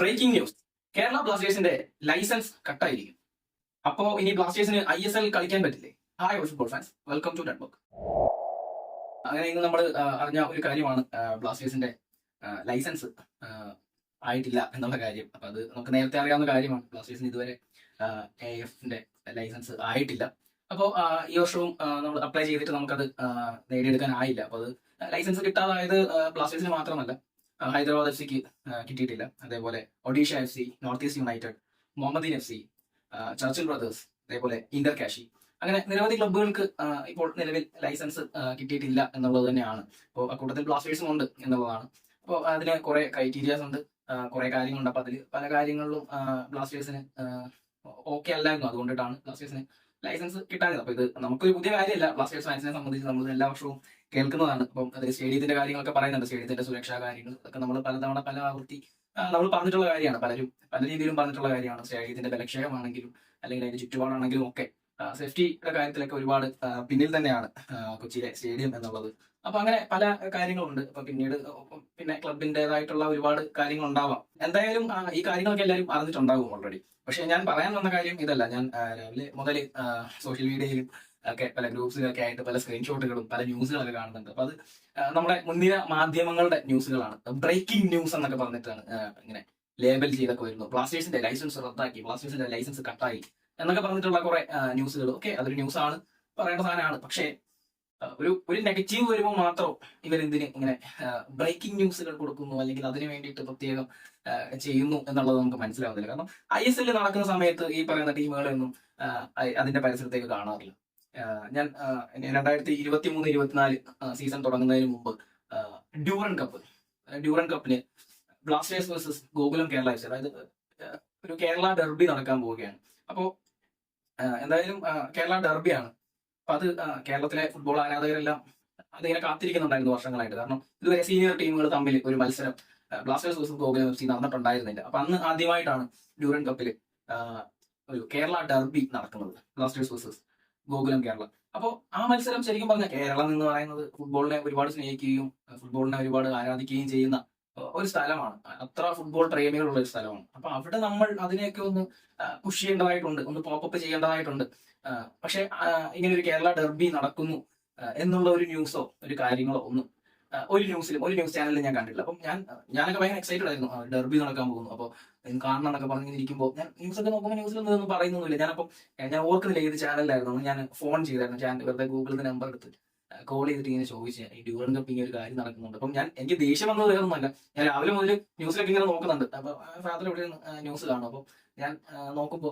Breaking news Kerala ബ്ലാസ്റ്റേഴ്സിന്റെ licence കട്ടായിരിക്കും. അപ്പോ ഇനി ബ്ലാസ്റ്റേഴ്സിന് ഐ എസ് എൽ കളിക്കാൻ പറ്റില്ലേ? Hi football fans welcome to dead book അങ്ങനെ ഇന്ന് നമ്മൾ അറിഞ്ഞ ഒരു കാര്യമാണ് ബ്ലാസ്റ്റേഴ്സിന്റെ ലൈസൻസ് ആയിട്ടില്ല എന്നുള്ള കാര്യം. അപ്പൊ അത് നമുക്ക് നേരത്തെ അറിയാവുന്ന കാര്യമാണ്. ബ്ലാസ്റ്റേഴ്സിന് ഇതുവരെ എ എഫിന്റെ ലൈസൻസ് ആയിട്ടില്ല. അപ്പോൾ ഈ വർഷവും നമ്മൾ അപ്ലൈ ചെയ്തിട്ട് നമുക്കത് നേടിയെടുക്കാൻ ആയില്ല അപ്പോൾ അത് ലൈസൻസ് കിട്ടാതായത് ബ്ലാസ്റ്റേഴ്സിന് മാത്രമല്ല. ഹൈദരാബാദ് എഫ് സിക്ക് കിട്ടിയിട്ടില്ല. അതേപോലെ Odisha F C North East United Mohammedan F C Churchill Brothers അതേപോലെ ഇന്റർ കാഷി അങ്ങനെ നിരവധി ക്ലബ്ബുകൾക്ക് ഇപ്പോൾ നിലവിൽ ലൈസൻസ് കിട്ടിയിട്ടില്ല എന്നുള്ളത് തന്നെയാണ്. അപ്പോൾ കൂട്ടത്തിൽ ബ്ലാസ്റ്റേഴ്സും ഉണ്ട് എന്നുള്ളതാണ്. അപ്പോൾ അതിന് കുറെ ക്രൈറ്റീരിയാസ് ഉണ്ട്. കുറെ കാര്യങ്ങളുണ്ട്. അപ്പൊ അതിൽ പല കാര്യങ്ങളിലും ബ്ലാസ്റ്റേഴ്സിന് ഓക്കെ അല്ലായിരുന്നു. അതുകൊണ്ടിട്ടാണ് ബ്ലാസ്റ്റേഴ്സിന് ലൈസൻസ് കിട്ടാനില്ല അപ്പൊ ഇത് നമുക്കൊരു പുതിയ കാര്യമല്ല. ബ്ലാസ്റ്റേഴ്സ് ഫാൻസിനെ സംബന്ധിച്ച് നമ്മൾ എല്ലാ വർഷവും കേൾക്കുന്നതാണ്. അപ്പം അത് സ്റ്റേഡിയത്തിന്റെ കാര്യങ്ങളൊക്കെ പറയുന്നുണ്ട്. സ്റ്റേഡിയത്തിന്റെ സുരക്ഷാ കാര്യങ്ങൾ ഒക്കെ നമ്മൾ പലതവണ പല ആവൃത്തി നമ്മൾ പറഞ്ഞിട്ടുള്ള കാര്യമാണ്. പലരും പല രീതിയിലും പറഞ്ഞിട്ടുള്ള കാര്യമാണ്. സ്റ്റേഡിയത്തിന്റെ ബലക്ഷയമാണെങ്കിലും അല്ലെങ്കിൽ അതിന്റെ ചുറ്റുപാടാണെങ്കിലും ഒക്കെ. സേഫ്റ്റിയുടെ കാര്യത്തിലൊക്കെ ഒരുപാട് പിന്നിൽ തന്നെയാണ് കൊച്ചിയിലെ സ്റ്റേഡിയം എന്നുള്ളത്. അപ്പൊ അങ്ങനെ പല കാര്യങ്ങളുണ്ട്. അപ്പൊ പിന്നീട് പിന്നെ ക്ലബിന്റേതായിട്ടുള്ള ഒരുപാട് കാര്യങ്ങൾ ഉണ്ടാവാം എന്തായാലും ഈ കാര്യങ്ങളൊക്കെ എല്ലാവരും അറിഞ്ഞിട്ടുണ്ടാകും ഓൾറെഡി പക്ഷെ ഞാൻ പറയാൻ വന്ന കാര്യം ഇതല്ല. ഞാൻ രാവിലെ മുതൽ സോഷ്യൽ മീഡിയയിലും ഒക്കെ പല ഗ്രൂപ്പ്സിലൊക്കെ ആയിട്ട് പല സ്ക്രീൻഷോട്ടുകളും പല ന്യൂസുകളൊക്കെ കാണുന്നുണ്ട്. അപ്പൊ അത് നമ്മുടെ മുൻനിര മാധ്യമങ്ങളുടെ ന്യൂസുകളാണ് ബ്രേക്കിംഗ് ന്യൂസ് എന്നൊക്കെ പറഞ്ഞിട്ടാണ് ഇങ്ങനെ ലേബൽ ചെയ്തൊക്കെ വരുന്നു ബ്ലാസ്റ്റേഴ്സിന്റെ ലൈസൻസ് റദ്ദാക്കി ബ്ലാസ്റ്റേഴ്സിന്റെ ലൈസൻസ് കട്ടായി എന്നൊക്കെ പറഞ്ഞിട്ടുള്ള കുറെ ന്യൂസുകൾ ഓക്കെ അതൊരു ന്യൂസാണ് പറയേണ്ട സാധനമാണ്. പക്ഷേ ഒരു ഒരു നെഗറ്റീവ് വരുമ്പോൾ മാത്രം ഇവരെന്തിന് ഇങ്ങനെ ബ്രേക്കിംഗ് ന്യൂസുകൾ കൊടുക്കുന്നു അല്ലെങ്കിൽ അതിന് വേണ്ടിയിട്ട് പ്രത്യേകം ചെയ്യുന്നു എന്നുള്ളത് നമുക്ക് മനസ്സിലാവുന്നില്ല. കാരണം ഐ എസ് എല്ലിൽ നടക്കുന്ന സമയത്ത് ഈ പറയുന്ന ടീമുകളൊന്നും അതിന്റെ പരിസരത്തേക്ക് കാണാറില്ല. ഞാൻ രണ്ടായിരത്തി ഇരുപത്തി മൂന്ന് ഇരുപത്തിനാല് സീസൺ തുടങ്ങുന്നതിന് മുമ്പ് ഡ്യൂറൻ കപ്പ് ഡ്യൂറൻ കപ്പിന് Blasters versus Gokulam Kerala F അതായത് ഒരു കേരള ഡെർബി നടക്കാൻ പോവുകയാണ്. അപ്പോൾ എന്തായാലും കേരള ഡെർബിയാണ് അപ്പൊ അത് കേരളത്തിലെ ഫുട്ബോൾ ആരാധകരെല്ലാം അതിങ്ങനെ കാത്തിരിക്കുന്നുണ്ടായിരുന്നു വർഷങ്ങളായിട്ട്. കാരണം ഇതുവരെ സീനിയർ ടീമുകൾ തമ്മിൽ ഒരു മത്സരം Blasters versus Gokulam F C നടന്നിട്ടുണ്ടായിരുന്നില്ല. അപ്പൊ അന്ന് ആദ്യമായിട്ടാണ് ഡ്യൂറൻ കപ്പിൽ ഒരു കേരള ഡെർബി നടക്കുന്നത് ബ്ലാസ്റ്റേഴ്സ് വേഴ്സസ് ഗോകുലം കേരളം. അപ്പോൾ ആ മത്സരം ശരിക്കും പറഞ്ഞ കേരളം എന്ന് പറയുന്നത് ഫുട്ബോളിനെ ഒരുപാട് സ്നേഹിക്കുകയും ഫുട്ബോളിനെ ഒരുപാട് ആരാധിക്കുകയും ചെയ്യുന്ന ഒരു സ്ഥലമാണ്. അത്ര ഫുട്ബോൾ പ്രേമികളുള്ള ഒരു സ്ഥലമാണ്. അപ്പൊ അവിടെ നമ്മൾ അതിനെയൊക്കെ ഒന്ന് പുഷ് ചെയ്യേണ്ടതായിട്ടുണ്ട് ഒന്ന് പോപ്പപ്പ് ചെയ്യേണ്ടതായിട്ടുണ്ട്. പക്ഷെ ഇങ്ങനെ ഒരു കേരള ഡെർബി നടക്കുന്നു എന്നുള്ള ഒരു ന്യൂസോ ഒരു കാര്യങ്ങളോ ഒന്നും ഒരു ന്യൂസിലും ഒരു ന്യൂസ് ചാനലിലും ഞാൻ കണ്ടിട്ടില്ല. അപ്പം ഞാൻ ഞാനൊക്കെ ഭയങ്കര എക്സൈറ്റഡ് ആയിരുന്നു. ഡെർബി നടക്കാൻ പോകുന്നു. അപ്പോൾ കാണണം എന്നൊക്കെ പറഞ്ഞിരിക്കുമ്പോൾ ഞാൻ ന്യൂസ് ഒക്കെ നോക്കുമ്പോൾ ന്യൂസിൽ ഒന്നും പറയുന്നൊന്നുമില്ല. ഞാനപ്പം ഞാൻ ഓർക്കുന്നില്ല ഏത് ചാനലിലായിരുന്നു ഞാൻ ഫോൺ ചെയ്തായിരുന്നു. ചാനൽ വെറുതെ ഗൂഗിളിന്റെ നമ്പർ എടുത്ത് കോൾ ചെയ്തിട്ട് ഇങ്ങനെ ചോദിച്ചു ഈ ഡ്യൂറൻ കപ്പ് ഇങ്ങനെ ഒരു കാര്യം നടക്കുന്നുണ്ട്. അപ്പം ഞാൻ എനിക്ക് ദേഷ്യം വന്നത് വേറൊന്നുമല്ല ഞാൻ രാവിലെ മുതൽ ന്യൂസിലൊക്കെ ഇങ്ങനെ നോക്കുന്നുണ്ട്. അപ്പൊ ഫാദർ ഇവിടെ ന്യൂസ് കാണും അപ്പം ഞാൻ നോക്കുമ്പോൾ നോക്കുമ്പോ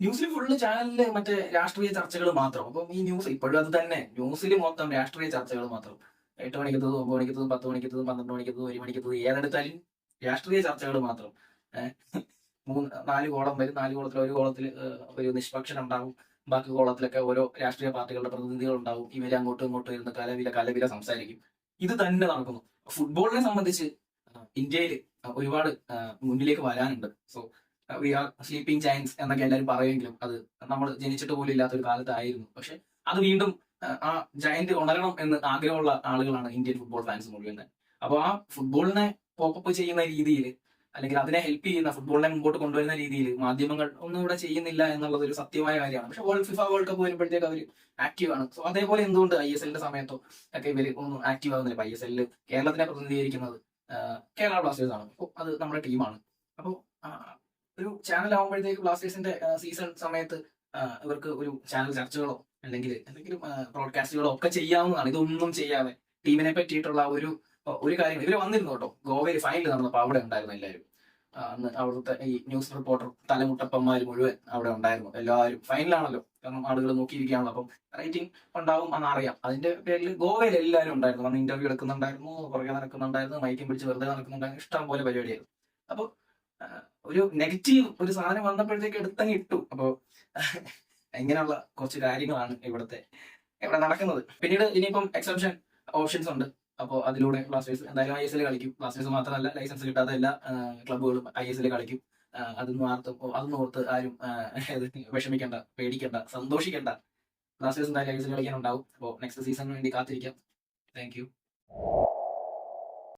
ന്യൂസിൽ ഫുള്ള് ചാനലിൽ മറ്റേ രാഷ്ട്രീയ ചർച്ചകൾ മാത്രം. അപ്പം ഈ ന്യൂസ് ഇപ്പോഴും അത് തന്നെ. ന്യൂസിൽ മൊത്തം രാഷ്ട്രീയ ചർച്ചകൾ മാത്രം. എട്ട് മണിക്കത്തതും ഒമ്പത് മണിക്കത്തതും പത്ത് മണിക്കത്തതും പന്ത്രണ്ട് മണിക്കത്തതും ഒരു മണിക്കത്തതും ഏതെടുത്താലും രാഷ്ട്രീയ ചർച്ചകൾ മാത്രം. മൂന്ന് നാല് കോളം വരും. നാല് കോളത്തിൽ ഒരു കോളത്തിൽ ഒരു നിഷ്പക്ഷൻ ഉണ്ടാവും. ബാക്കി കോളത്തിലൊക്കെ ഓരോ രാഷ്ട്രീയ പാർട്ടികളുടെ പ്രതിനിധികൾ ഉണ്ടാവും. ഇവർ അങ്ങോട്ടും ഇങ്ങോട്ടും ഇരുന്ന് കലവില കലവില സംസാരിക്കും. ഇത് തന്നെ നടക്കുന്നു. ഫുട്ബോളിനെ സംബന്ധിച്ച് ഇന്ത്യയിൽ ഒരുപാട് മുന്നിലേക്ക് വരാനുണ്ട്. So we are sleeping giants എന്നൊക്കെ എല്ലാവരും പറയുമെങ്കിലും അത് നമ്മൾ ജനിച്ചിട്ട് പോലും ഇല്ലാത്ത ഒരു കാലത്തായിരുന്നു. പക്ഷെ അത് വീണ്ടും ആ, ജയന്റ് ഉണരണം എന്ന് ആഗ്രഹമുള്ള ആളുകളാണ് ഇന്ത്യൻ ഫുട്ബോൾ ഫാൻസ് മുഴുവൻ. അപ്പോൾ ആ ഫുട്ബോളിനെ പോപ്പപ്പ് ചെയ്യുന്ന രീതിയിൽ അല്ലെങ്കിൽ അതിനെ ഹെൽപ്പ് ചെയ്യുന്ന ഫുട്ബോളിനെ മുമ്പോട്ട് കൊണ്ടുവരുന്ന രീതിയിൽ മാധ്യമങ്ങൾ ഒന്നും ഇവിടെ ചെയ്യുന്നില്ല എന്നുള്ളത് ഒരു സത്യമായ കാര്യമാണ്. പക്ഷെ വേൾഡ് ഫിഫ വേൾഡ് കപ്പ് വരുമ്പോഴത്തേക്ക് അവർ ആക്റ്റീവ് ആണ്. സോ അതേപോലെ എന്തുകൊണ്ട് ഐ എസ് എല്ലിന്റെ സമയത്തോ ഒക്കെ ഇവർ ഒന്നും ആക്റ്റീവ് ആവുന്നില്ല? ഐ എസ് എല്ലിൽ കേരളത്തിനെ പ്രതിനിധീകരിക്കുന്നത് കേരള ബ്ലാസ്റ്റേഴ്സ് ആണ്. അപ്പോൾ അത് നമ്മുടെ ടീമാണ് അപ്പോൾ ഒരു ചാനൽ ആകുമ്പോഴത്തേക്ക് ബ്ലാസ്റ്റേഴ്സിന്റെ സീസൺ സമയത്ത് ഇവർക്ക് ഒരു ചാനൽ ചർച്ചകളോ അല്ലെങ്കിൽ എന്തെങ്കിലും ബ്രോഡ്കാസ്റ്റുകളോ ഒക്കെ ചെയ്യാവുന്നതാണ്. ഇതൊന്നും ചെയ്യാതെ ടീമിനെ പറ്റിയിട്ടുള്ള ഒരു ഒരു കാര്യം ഇവർ വന്നിരുന്നു കേട്ടോ. ഗോവയിൽ ഫൈനൽ നടന്നപ്പോൾ അവിടെ ഉണ്ടായിരുന്നു എല്ലാവരും. അന്ന് അവിടുത്തെ ഈ ന്യൂസ് റിപ്പോർട്ടർ തലമുട്ടപ്പന്മാർ മുഴുവൻ അവിടെ ഉണ്ടായിരുന്നു. എല്ലാവരും ഫൈനലാണല്ലോ കാരണം ആളുകൾ നോക്കിയിരിക്കുകയാണല്ലോ. അപ്പം റേറ്റിംഗ് ഉണ്ടാവും എന്നറിയാം അതിന്റെ പേരിൽ ഗോവയിൽ എല്ലാവരും ഉണ്ടായിരുന്നു. വന്ന് ഇന്റർവ്യൂ എടുക്കുന്നുണ്ടായിരുന്നു പുറകെ നടക്കുന്നുണ്ടായിരുന്നു മൈക്കും പിടിച്ച് വെറുതെ നടക്കുന്നുണ്ടായിരുന്നു. ഇഷ്ടം പോലെ പരിപാടിയായിരുന്നു. അപ്പോൾ ഒരു നെഗറ്റീവ് ഒരു സാധനം വന്നപ്പോഴത്തേക്ക് എടുത്തങ്ങ് ഇട്ടു. അപ്പോൾ ഇങ്ങനെയുള്ള കുറച്ച് കാര്യങ്ങളാണ് ഇവിടുത്തെ ഇവിടെ നടക്കുന്നത്. പിന്നീട് ഇനിയിപ്പം എക്സെപ്ഷൻ ഓപ്ഷൻസ് ഉണ്ട്. അപ്പോൾ അതിലൂടെ ബ്ലാസ്റ്റേഴ്സ് എന്തായാലും ഐ എസ് എൽ കളിക്കും. ബ്ലാസ്റ്റേഴ്സ് മാത്രമല്ല ലൈസൻസ് കിട്ടാത്ത എല്ലാ ക്ലബ്ബുകളും ഐ എസ് എൽ കളിക്കും. അതൊന്നും ആർത്ത് അതൊന്നും ഓർത്ത് ആരും വിഷമിക്കേണ്ട പേടിക്കേണ്ട സന്തോഷിക്കേണ്ട. ബ്ലാസ്റ്റേഴ്സ് എന്തായാലും ഐ എസ് എൽ കളിക്കാനുണ്ടാവും. അപ്പോൾ നെക്സ്റ്റ് സീസണിന് വേണ്ടി കാത്തിരിക്കാം. താങ്ക്